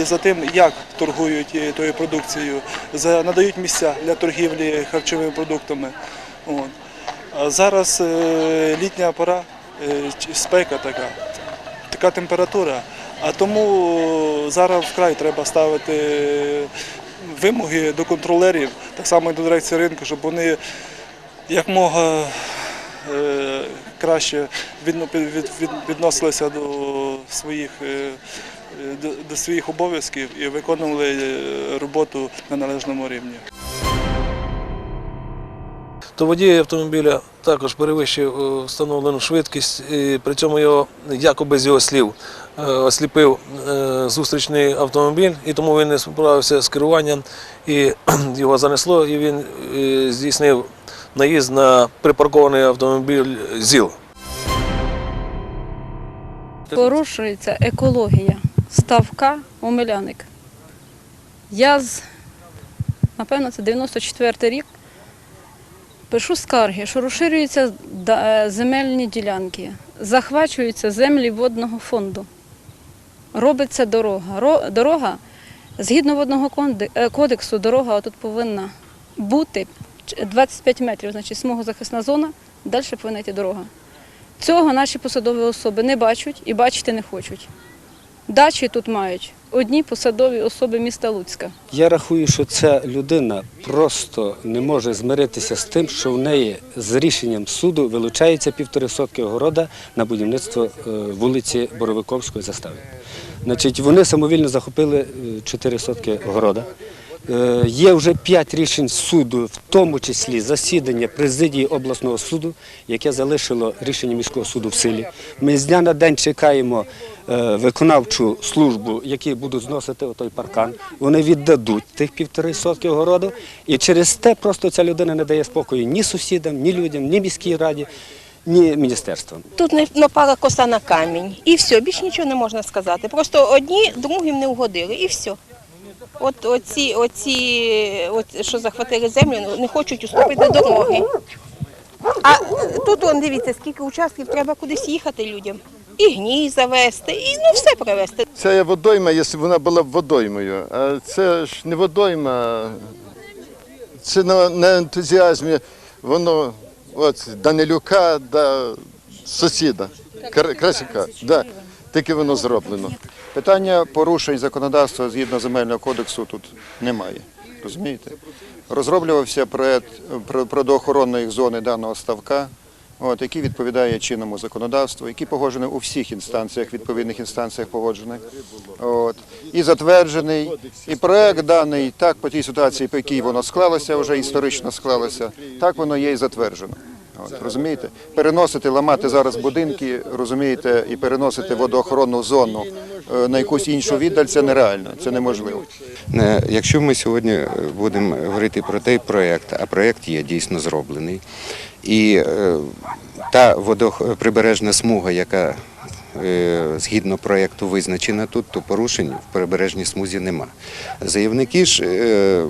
і за тим, як торгують е, тою продукцією, надають місця для торгівлі харчовими продуктами. Зараз е, літня пора, е, спека така, така температура. А тому зараз вкрай треба ставити вимоги до контролерів, так само і до дирекції ринку, щоб вони якмога е, краще відно- від- від- від- відносилися до своїх, до, своїх обов'язків і виконували е, роботу на належному рівні. то водій автомобіля також перевищив е, встановлену швидкість, і при цьому його, якоби з його слів, е, осліпив зустрічний автомобіль, і тому він не справився з керуванням, і його занесло, і він здійснив наїзд на припаркований автомобіль ЗІЛ. Порушується екологія ставка Омеляник. Я з, напевно, це 94-й рік. Пишу скарги, що розширюються е, земельні ділянки, захвачуються землі водного фонду. Робиться дорога. Дорога, згідно водного е, кодексу, дорога тут повинна бути 25 метрів, значить смугозахисна зона, далі повинна йти дорога. Цього наші посадові особи не бачать і бачити не хочуть. Дачі тут мають одні посадові особи міста Луцька. Я рахую, що ця людина просто не може змиритися з тим, що в неї з рішенням суду вилучається півтори сотки огорода на будівництво е, вулиці Боровиковської застави. Значить, вони самовільно захопили чотири сотки огорода. Е, Є вже п'ять рішень суду, в тому числі засідання президії обласного суду, яке залишило рішення міського суду в силі. Ми з дня на день чекаємо е, виконавчу службу, які будуть зносити отой паркан. Вони віддадуть тих півтори сотки огороду, і через те просто ця людина не дає спокою ні сусідам, ні людям, ні міській раді, ні міністерствам. Тут напала коса на камінь. І все, більш нічого не можна сказати. Просто одні другим не угодили, і все. От оці, оці, от, що захватили землю, не хочуть уступити дороги. А тут, он, дивіться, скільки участків треба кудись їхати людям. І гній завести, і ну все привезти. Це є водойма, якщо б вона була б водоймою. А це ж не водойма. Це на, на ентузіазмі воно от Данилюка до сусіда, Красюка. Да, тільки воно зроблено. Питання порушень законодавства згідно земельного кодексу тут немає. Розумієте? Розроблювався проект про- природоохоронної зони даного ставка, от, який відповідає чинному законодавству, який погоджений у всіх інстанціях, відповідних інстанціях погоджений. От, і затверджений. І проект даний так по тій ситуації, по якій воно склалося, вже історично склалося, так воно є і затверджено. Розумієте? Переносити, ламати зараз будинки, розумієте, і переносити водоохоронну зону е, на якусь іншу віддаль це нереально, це неможливо. Е, Якщо ми сьогодні е, будемо говорити про той проєкт, а проєкт є дійсно зроблений, і та водоприбережна смуга, яка згідно проєкту визначена тут, то порушень в прибережній смузі нема. Заявники ж е,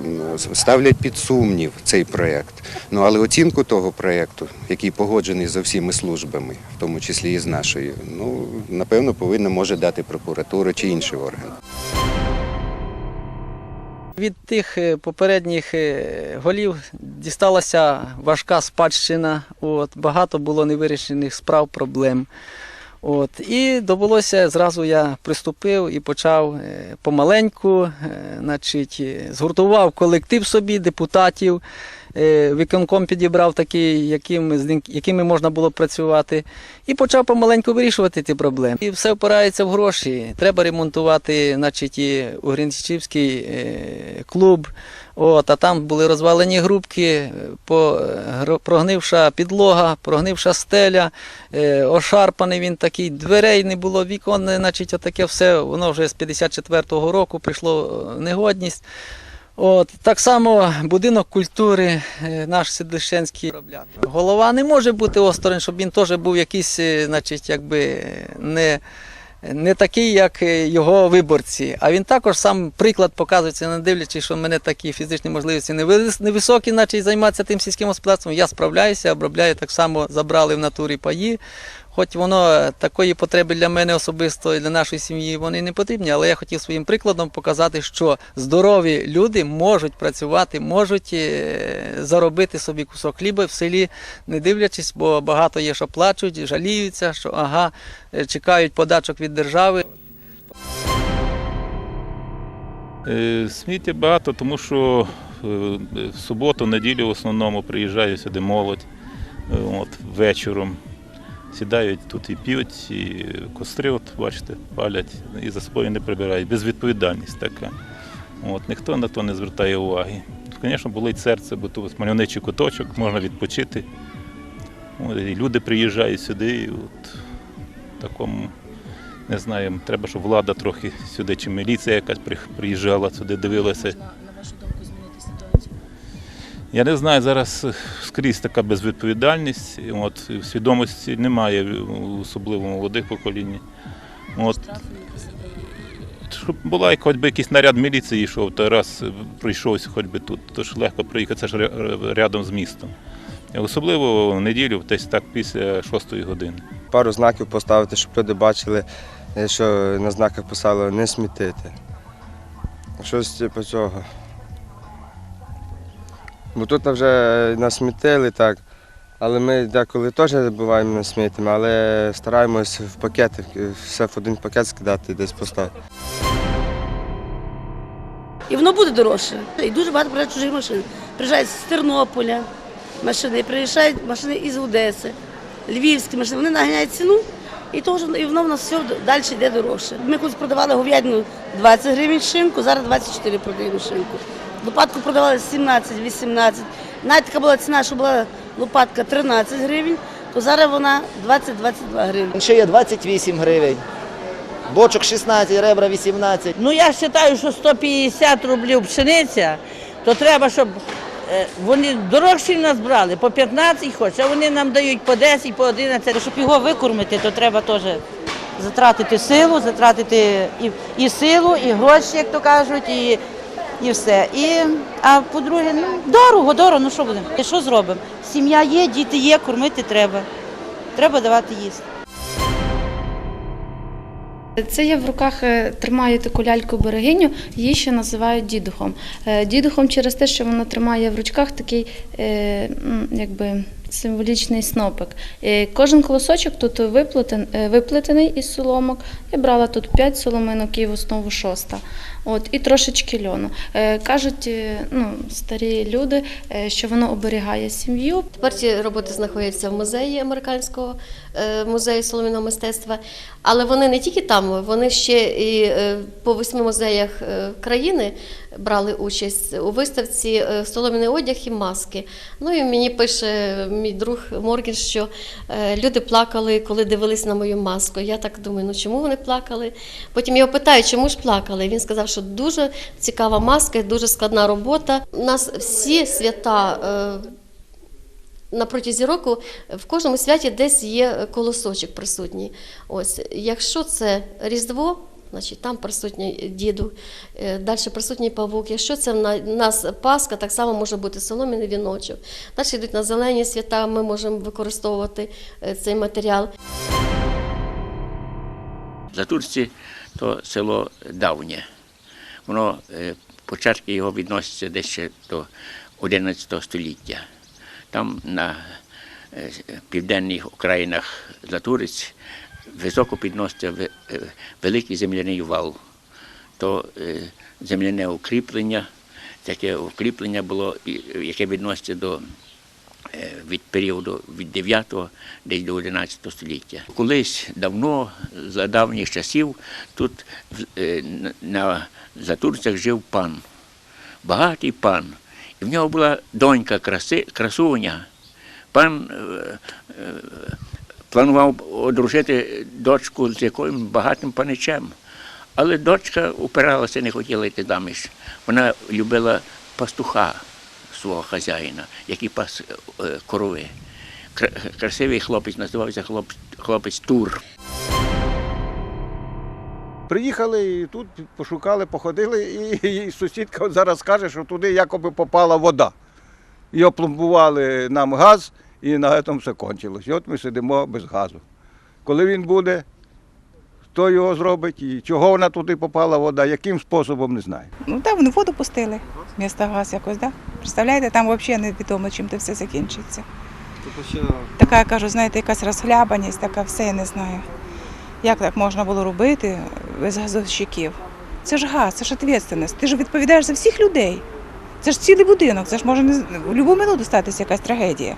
ставлять під сумнів цей проєкт. Ну але оцінку того проєкту, який погоджений за всіми службами, в тому числі і з нашою, ну напевно повинна може дати прокуратура чи інший орган. Від тих е, попередніх е, голів дісталася важка спадщина. Багато було невирішених справ, проблем. От, і довелося, зразу я приступив і почав е, помаленьку, е, значить, е, згуртував колектив собі депутатів, виконком підібрав такий, яким, з якими можна було працювати, і почав помаленьку вирішувати ті проблеми. І все впирається в гроші. Треба ремонтувати, значить, Угринчівський е, клуб. От, а там були розвалені грубки, е, е, прогнивша підлога, прогнивша стеля, е, ошарпаний він такий, дверей не було, вікон, е, значить, отаке все, воно вже з 54-го року прийшло е, негодність. От, так само будинок культури, е, наш Сидлищенський. Голова не може бути осторонь, щоб він теж був якийсь, е, значить, якби не не такий, як е, його виборці. А він також сам приклад показується, не дивлячись, що в мене такі фізичні можливості невис- невисокі, наче займатися тим сільським господарством. Я справляюся, обробляю так само, забрали в натурі паї. Хоч воно е, такої потреби для мене особисто і для нашої сім'ї вони не потрібні, але я хотів своїм прикладом показати, що здорові люди можуть працювати, можуть е, заробити собі кусок хліба в селі, не дивлячись, бо багато є, що плачуть, жаліються, що ага, е, чекають подачок від держави. Сміття багато, тому що в суботу, неділю в основному приїжджає сюди молодь от, вечором. Сідають тут і п'ють, і костри, от, бачите, палять, і за собою не прибирають. Безвідповідальність така. От, ніхто на то не звертає уваги. Звісно, болить серце, бо тут мальовничий куточок, можна відпочити. От, і люди приїжджають сюди, і от, такому не знаю, треба, щоб влада трохи сюди, чи міліція якась приїжджала сюди, дивилася. Я не знаю, зараз е, скрізь така безвідповідальність, от, свідомості немає, особливо у молодих покоління. От, щоб була хоч би якийсь наряд міліції йшов, то раз е, прийшовся хоч би тут, то ж легко приїхати, це ж рядом з містом. Особливо в неділю, десь так після шостої години. пару знаків поставити, щоб люди бачили, е, що на знаках писало не смітити. Щось типу цього. Бо тут вже насмітили так, але ми деколи теж буваємо насмітимо, але стараємось в пакети, все в один пакет скидати, десь поставити. І воно буде дорожче. І дуже багато приїжджає чужих машин. Приїжджають з Тернополя машини, приїжджають машини із Одеси, львівські машини. Вони наганяють ціну, і, того, і воно в нас все далі йде дорожче. Ми колись продавали говядину 20 гривень шинку, зараз 24 продаємо шинку. Лопатку продавали 17-18. Навіть така була ціна, що була лопатка 13 гривень, то зараз вона 20-22 гривень. Ще є 28 гривень. Бочок 16, ребра 18. Ну я вважаю, що 150 рублів пшениця, то треба, щоб е, вони дорожчі в нас брали, по 15 хоч, а вони нам дають по 10, по 11. Щоб його викормити, то треба теж затратити силу, затратити і, і силу, і гроші, як то кажуть, і, і все. І, а по-друге, ну, дорого, дорого, ну що будемо? Що зробимо? Сім'я є, діти є, кормити треба. Треба давати їсти. Це я в руках е, тримаю таку ляльку берегиню, її ще називають дідухом. Е, Дідухом через те, що вона тримає в ручках такий е, якби. Символічний снопик. Кожен колосочок тут виплетен, виплетений із соломок. Я брала тут 5 соломинок і в основу шоста. От, і трошечки льону. Е, Кажуть е, ну, старі люди, е, що воно оберігає сім'ю. Тепер ці роботи знаходяться в музеї американського музею солом'яного мистецтва. Але вони не тільки там, вони ще і по восьми музеях країни брали участь у виставці солом'яний одяг і маски. Ну і мені пише мій друг Моргін, що люди плакали, коли дивились на мою маску. Я так думаю, ну чому вони плакали? Потім його питаю, чому ж плакали? Він сказав, що дуже цікава маска, дуже складна робота. У нас всі свята. е, на протязі року в кожному святі десь є колосочок присутній. Ось, якщо це Різдво, значить там присутній діду, е, далі присутній павук. Якщо це в нас Пасха, так само може бути солом'яний віночок. Далі йдуть на зелені свята, ми можемо використовувати е, цей матеріал. Затурці то село давнє. Воно початки його відносяться десь до 11 століття. Там на південних окраїнах Затуриць високо підноситься великий земляний вал. То земляне укріплення, таке укріплення було, яке відноситься до від періоду від 9 десь до 11 століття. Колись давно, за давніх часів, тут е, на- Затурцях жив пан, багатий пан. І в нього була донька краси, красуня. Пан е, е, планував одружити дочку з якимось багатим паничем. Але дочка упиралася, не хотіла йти заміж. Вона любила пастуха свого хазяїна, який пас е, корови. Красивий хлопець називався хлоп- хлопець Тур. приїхали і тут пошукали, походили, і, і сусідка зараз каже, що туди якоби попала вода. І опломбували нам газ, і на цьому все кончилось. І от ми сидимо без газу. Коли він буде, хто його зробить і чого вона туди попала вода, яким способом, не знаю. Ну так, вони воду пустили вмісто газ якось, да? Представляєте, там взагалі невідомо, чим це все закінчиться. Така, я кажу, знаєте, якась розхлябаність, така все, я не знаю. Як так можна було робити без газовщиків? Це ж газ, це ж відповідальність. Ти ж відповідаєш за всіх людей. Це ж цілий будинок, це ж може не з- в будь-яку минуту статися якась трагедія.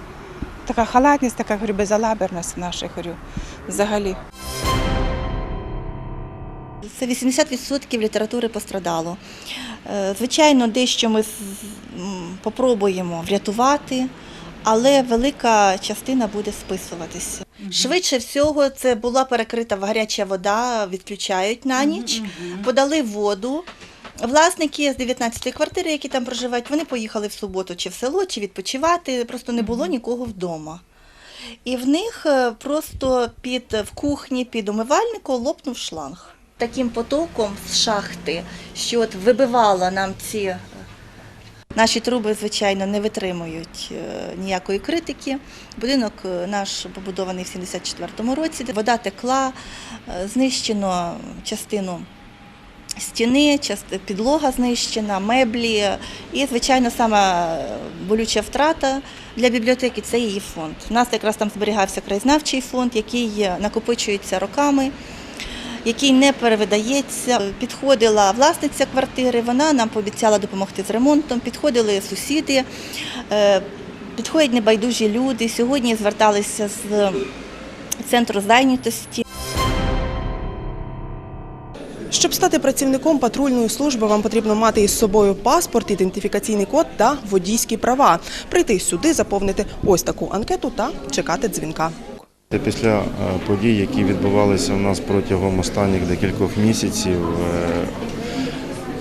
Така халатність, така говорю, безалаберність наша, говорю, взагалі. Це 80% літератури пострадало. Е, Звичайно, дещо ми попробуємо врятувати, але велика частина буде списуватися. Швидше всього, це була перекрита гаряча вода, відключають на ніч, подали воду. Власники з 19-ї квартири, які там проживають, вони поїхали в суботу чи в село, чи відпочивати, просто не було нікого вдома. І в них е, просто під в кухні, під умивальником лопнув шланг. Таким потоком з шахти, що от вибивала нам ці е, наші труби, звичайно, не витримують е, ніякої критики. Будинок е, наш побудований в 74-му році. Вода текла, знищено частину стіни, підлога знищена, меблі. І, звичайно, сама болюча втрата для бібліотеки це її фонд. У нас якраз там зберігався краєзнавчий фонд, який накопичується роками. Який не перевидається. Підходила власниця квартири, вона нам пообіцяла допомогти з ремонтом. Підходили сусіди, е, підходять небайдужі люди. Сьогодні зверталися з центру зайнятості. Щоб стати працівником патрульної служби, вам потрібно мати із собою паспорт, ідентифікаційний код та водійські права. Прийти сюди, заповнити ось таку анкету та чекати дзвінка. Після е, подій, які відбувалися у нас протягом останніх декількох місяців, е,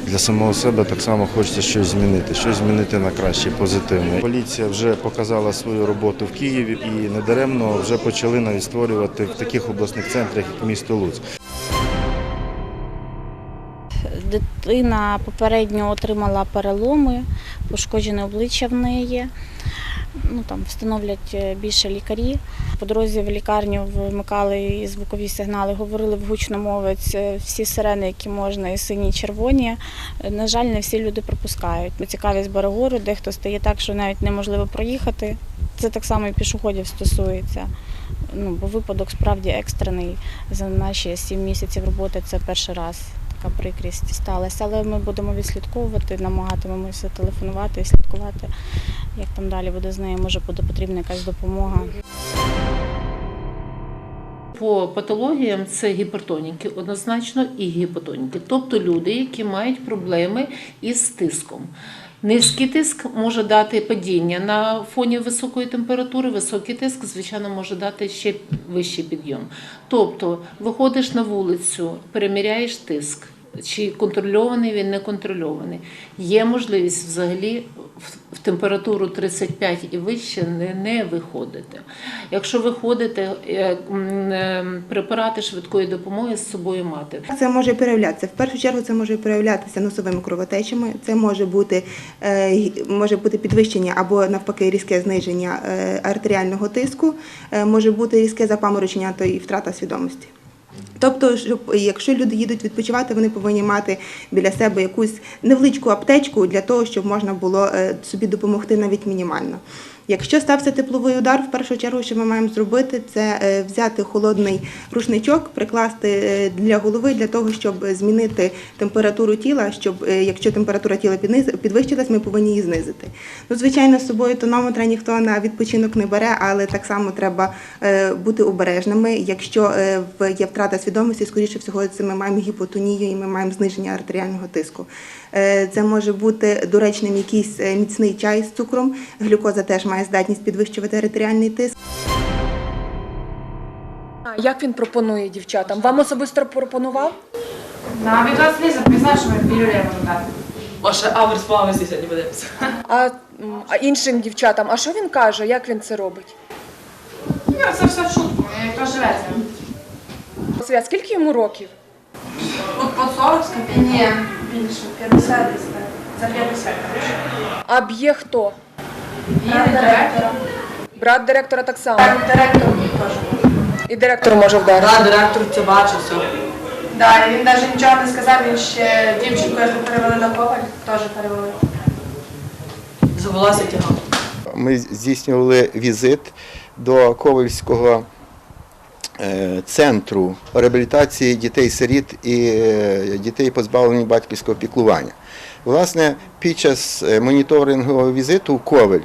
для самого себе так само хочеться щось змінити, щось змінити на краще, позитивне. Поліція вже показала свою роботу в Києві і недаремно вже почали навіть створювати в таких обласних центрах, як місто Луцьк. Дитина попередньо отримала переломи, пошкоджене обличчя в неї. Ну, там встановлять е, більше лікарі. По дорозі в лікарню вмикали і звукові сигнали, говорили в гучномовець е, всі сирени, які можна, і сині, і червоні. На жаль, не всі люди пропускають. Цікавість бере гору, дехто стає так, що навіть неможливо проїхати. Це так само і пішоходів стосується. Ну, бо випадок справді екстрений. За наші сім місяців роботи це перший раз така прикрість сталася. Але ми будемо відслідковувати, намагатимемося телефонувати і слідкувати, як там далі буде з нею. Може буде потрібна якась допомога. По патологіям це гіпертоніки однозначно і гіпотоніки, тобто люди, які мають проблеми із тиском. Низький тиск може дати падіння на фоні високої температури, високий тиск, звичайно, може дати ще вищий підйом. Тобто виходиш на вулицю, переміряєш тиск, чи контрольований він не контрольований. Є можливість взагалі в- температуру 35 і вище не, не виходити. Якщо виходите, е, препарати швидкої допомоги з собою мати. Це може проявлятися. В першу чергу це може проявлятися носовими кровотечами. Це може бути, е, може бути підвищення або навпаки різке зниження е, артеріального тиску, може бути різке запаморочення то і втрата свідомості. Тобто, щоб якщо люди їдуть відпочивати, вони повинні мати біля себе якусь невеличку аптечку для того, щоб можна було е, собі допомогти навіть мінімально. Якщо стався тепловий удар, в першу чергу, що ми маємо зробити, це е, взяти холодний рушничок, прикласти е, для голови для того, щоб змінити температуру тіла. Щоб е, якщо температура тіла підвищилась, ми повинні її знизити. Ну, звичайно, з собою тонометра ніхто на відпочинок не бере, але так само треба бути обережними. Якщо є втрата свідомості, скоріше всього, це ми маємо гіпотонію і ми маємо зниження артеріального тиску. Е, Це може бути доречним якийсь е, міцний чай з цукром. Глюкоза теж має здатність підвищувати артеріальний тиск. Як він пропонує дівчатам? Вам особисто пропонував? На від вас не записав, що ми пілюлі дати. Ваше авер сплавився сьогодні подивимося. А, а іншим дівчатам, а що він каже? Як він це робить? Ну, це все в шутку, як то живеться. Свят, скільки йому років? От По 40 з копійками? Більше, 50 десь так. За 50. А б'є хто? Є директора. Брат директора так само. Так, директор теж. І директор може вдарити. Так, директор це бачив все. Так, і він навіть нічого не сказав, він ще дівчинку, яку перевели на коваль, теж перевели. За волосся тягав. Ми здійснювали візит до Ковальського центру реабілітації дітей-сиріт і е, дітей, позбавлені батьківського піклування. Власне, під час е, моніторингового візиту в Ковель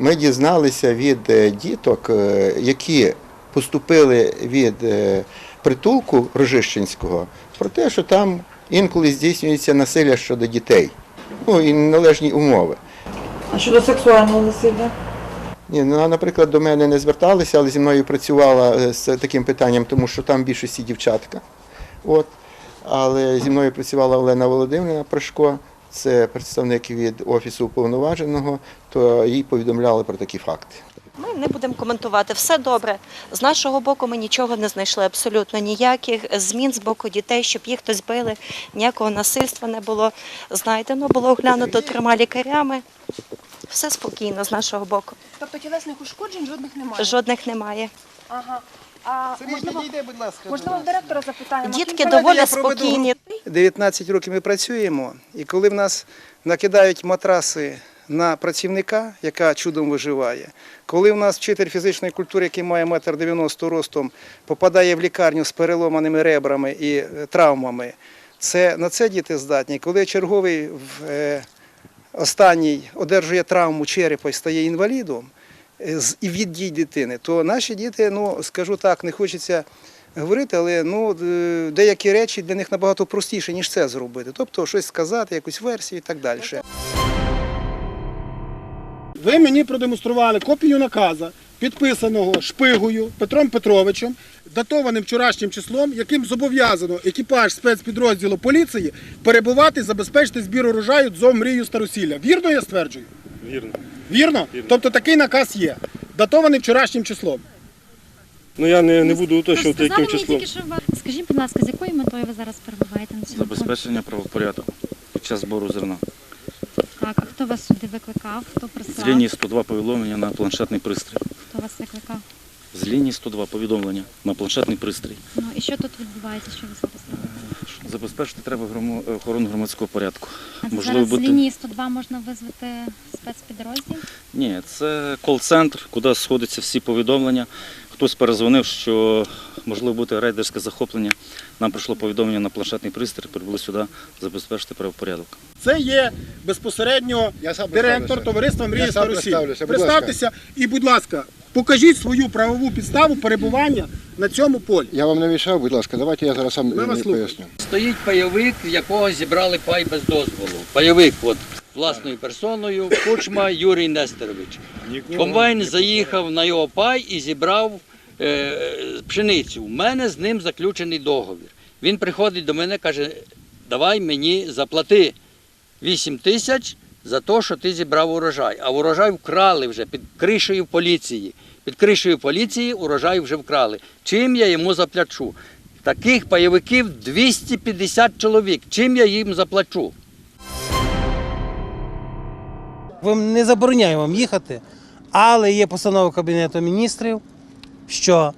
ми дізналися від е, діток, е, які поступили від е, притулку Рожищенського, про те, що там інколи здійснюється насилля щодо дітей, ну і належні умови. А щодо сексуального насилля? Ні, ну, наприклад, до мене не зверталися, але зі мною працювала е, з таким питанням, тому що там більшості дівчатка. От. Але зі мною працювала Олена Володимирівна Прошко, це представник від Офісу уповноваженого, то їй повідомляли про такі факти. Ми не будемо коментувати. Все добре. З нашого боку ми нічого не знайшли, абсолютно ніяких змін з боку дітей, щоб їх хтось били, ніякого насильства не було знайдено, було оглянуто трьома лікарями. Все спокійно з нашого боку. Тобто тілесних ушкоджень жодних немає? Жодних немає. Ага. А можливо, будь ласка. можливо, в директора запитаємо. Дітки доволі спокійні. 19 років ми працюємо, і коли в нас накидають матраси на працівника, яка чудом виживає, коли в нас вчитель фізичної культури, який має метр 90 ростом, попадає в лікарню з переломаними ребрами і е, травмами, це на це діти здатні. Коли черговий в е, останній одержує травму черепа і стає інвалідом е, і від дій дитини, то наші діти, ну скажу так, не хочеться говорити, але ну, деякі речі для них набагато простіше, ніж це зробити. Тобто щось сказати, якусь версію і так далі. Ви мені продемонстрували копію наказа, підписаного шпигою Петром Петровичем, датованим вчорашнім числом, яким зобов'язано екіпаж спецпідрозділу поліції перебувати, забезпечити збір урожаю ДЗОВ мрію старосілля. Вірно я стверджую? Вірно. Вірно? Тобто такий наказ є, датований вчорашнім числом. Ну я не, не буду уточнювати, яким числом. Скажіть, будь ласка, з якою метою ви зараз перебуваєте на цьому? Забезпечення правопорядку під час збору зерна. Так, а хто вас сюди викликав? Хто З прислав? лінії 102 повідомлення на планшетний пристрій. Хто вас викликав? З лінії 102 повідомлення на планшетний пристрій. Ну і що тут відбувається? Що ви зараз робите? Забезпечити треба охорону громадського порядку. А це Можливо, зараз з лінії 102 можна визвати спецпідрозділ? Ні, це кол-центр, куди сходяться всі повідомлення. Хтось перезвонив, що можливо бути рейдерське захоплення. Нам прийшло повідомлення на планшетний пристрій, прибули сюди забезпечити правопорядок. Це є безпосередньо директор товариства Я Мрія ласка. Представтеся і, будь ласка, покажіть свою правову підставу перебування на цьому полі. Я вам не мішав, будь ласка, давайте я зараз сам вас поясню. Стоїть пайовик, в якого зібрали пай без дозволу. Пайовик, от власною персоною, Кучма Юрій Нестерович. Комбайн заїхав на його пай і зібрав е, пшеницю. У мене з ним заключений договір. Він приходить до мене, каже, давай мені заплати 8 тисяч за те, що ти зібрав урожай. А урожай вкрали вже під кришею поліції. Під кришею поліції урожай вже вкрали. Чим я йому заплачу? Таких пайовиків 250 чоловік. Чим я їм заплачу? Вам не забороняю вам їхати, але є постанова Кабінету міністрів, що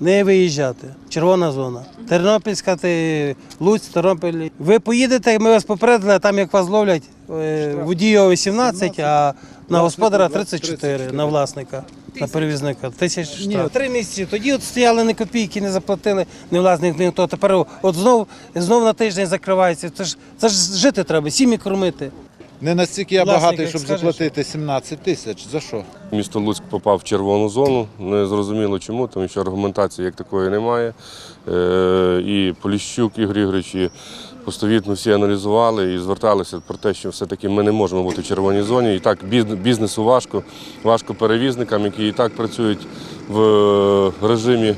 не виїжджати. Червона зона. Тернопільська, ти, Луць, Тернопіль. Ви поїдете, ми вас попередили, а там як вас ловлять водію 18, а на господара 34, на власника, на перевізника. Тисяч штраф. Три місяці. Тоді от стояли не копійки, не заплатили, не власник, не хто. Тепер от знов, знов на тиждень закривається. Це ж, це ж жити треба, сім'ї кормити. Не настільки я Власник, багатий, щоб скажеш. заплатити 17 тисяч. За що? Місто Луцьк попав в червону зону. Не зрозуміло чому, тому що аргументації як такої немає. Е, І Поліщук Ігор Ігорович, і постовітно всі аналізували і зверталися про те, що все-таки ми не можемо бути в червоній зоні. І так біз- бізнесу важко, важко перевізникам, які і так працюють в режимі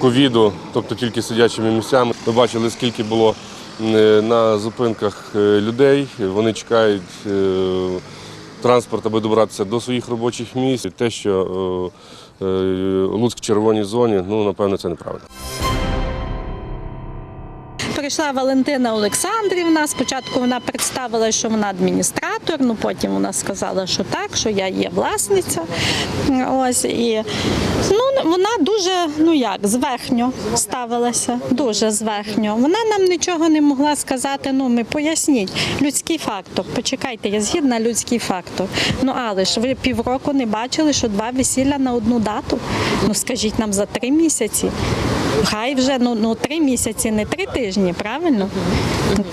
ковіду, тобто тільки сидячими місцями. Ми бачили, скільки було е, на зупинках е, людей. Вони чекають е, транспорт, аби добратися до своїх робочих місць. Те, що е, е, Луцьк в червоній зоні, ну напевно, це неправильно. Прийшла Валентина Олександрівна. Спочатку вона представила, що вона адміністратор, ну потім вона сказала, що так, що я є власниця. Ось і ну вона дуже ну як зверхньо ставилася, дуже зверхньо. Вона нам нічого не могла сказати. Ну ми поясніть людський фактор. Почекайте, я згідна людський фактор. Ну але ж ви півроку не бачили, що два весілля на одну дату. Ну скажіть нам за три місяці. Хай вже ну, ну три місяці, не три тижні, правильно? Ну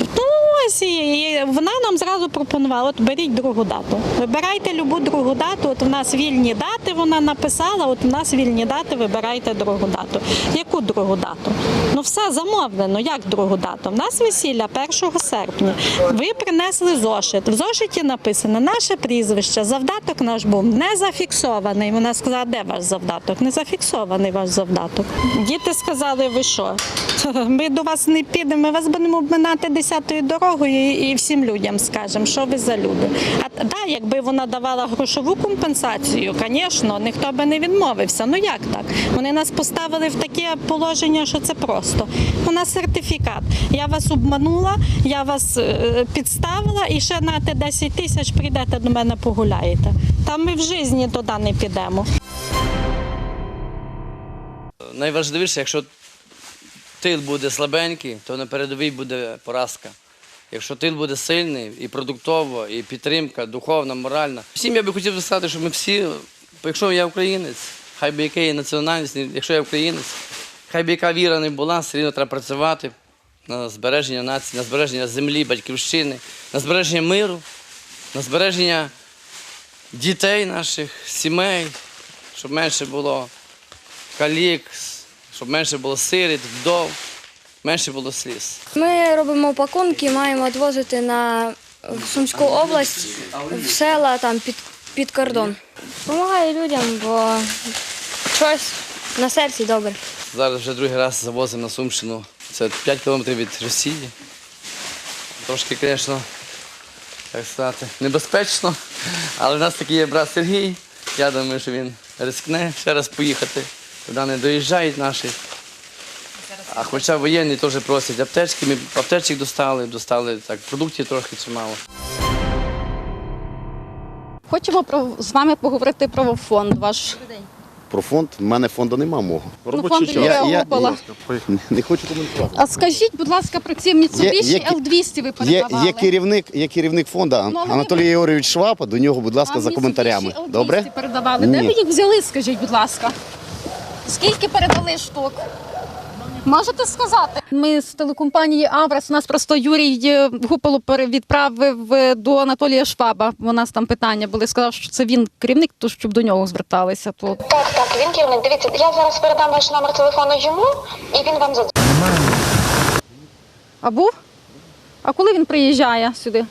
і, і вона нам зразу пропонувала: от беріть другу дату. Вибирайте любу другу дату. От в нас вільні дати, вона написала. От в нас вільні дати, вибирайте другу дату. Яку другу дату? Ну все замовлено. Як другу дату? В нас весілля 1 серпня. Ви принесли зошит. В зошиті написано наше прізвище. Завдаток наш був не зафіксований. Вона сказала, де ваш завдаток? Не зафіксований ваш завдаток. Діти сказали, ви що? Ми до вас не підемо, ми вас будемо обминати десятою дорогою і і всім людям скажемо, що ви за люди. А да, якби вона давала грошову компенсацію, звісно, ніхто би не відмовився. Ну як так? Вони нас поставили в таке положення, що це просто. У нас сертифікат. Я вас обманула, я вас е, підставила і ще на те 10 тисяч прийдете до мене погуляєте. Та ми в житті туди не підемо. Найважливіше, якщо тил буде слабенький, то на передовій буде поразка. Якщо тил буде сильний і продуктово, і підтримка, духовна, моральна. Всім я би хотів сказати, що ми всі, якщо я українець, хай би яка є національність, якщо я українець, хай би яка віра не була, все рівно треба працювати на збереження нації, на збереження землі, батьківщини, на збереження миру, на збереження дітей наших, сімей, щоб менше було калік, щоб менше було сиріт, вдов, менше було сліз. Ми робимо пакунки, маємо відвозити на в Сумську область, в села там під, під кордон. Помагаю людям, бо щось на серці добре. Зараз вже другий раз завозимо на Сумщину. Це 5 кілометрів від Росії. Трошки, звісно, так сказати, небезпечно. Але в нас такий є брат Сергій. Я думаю, що він рискне ще раз поїхати. Туди не доїжджають наші. А хоча воєнні теж просять аптечки, ми аптечок достали, достали так, продуктів трохи чимало. Хочемо про з вами поговорити про фонд ваш. Про фонд в мене фонду нема мого. Ну, фонд Юрія Гопола. не хочу коментувати. А скажіть, будь ласка, про ці Mitsubishi Є- є- L200 ви Є, передавали. є керівник, є керівник фонду Ну, а Анатолій Єгорович Швапа. До нього, будь ласка, А за Mitsubishi коментарями. L200 Добре? передавали. Де Ні. ви їх взяли, скажіть, будь ласка? Скільки передали штук? Можете сказати? Ми з телекомпанії Аврес. У нас просто Юрій е, Гуполо пере- відправив е, до Анатолія Шваба. У нас там питання були. Сказав, що це він керівник, то щоб до нього зверталися. То Так, так, він керівник. Дивіться, я зараз передам ваш номер телефону йому, і він вам задзвонить. а був? А коли він приїжджає сюди?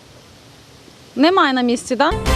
Немає на місці, так? Да?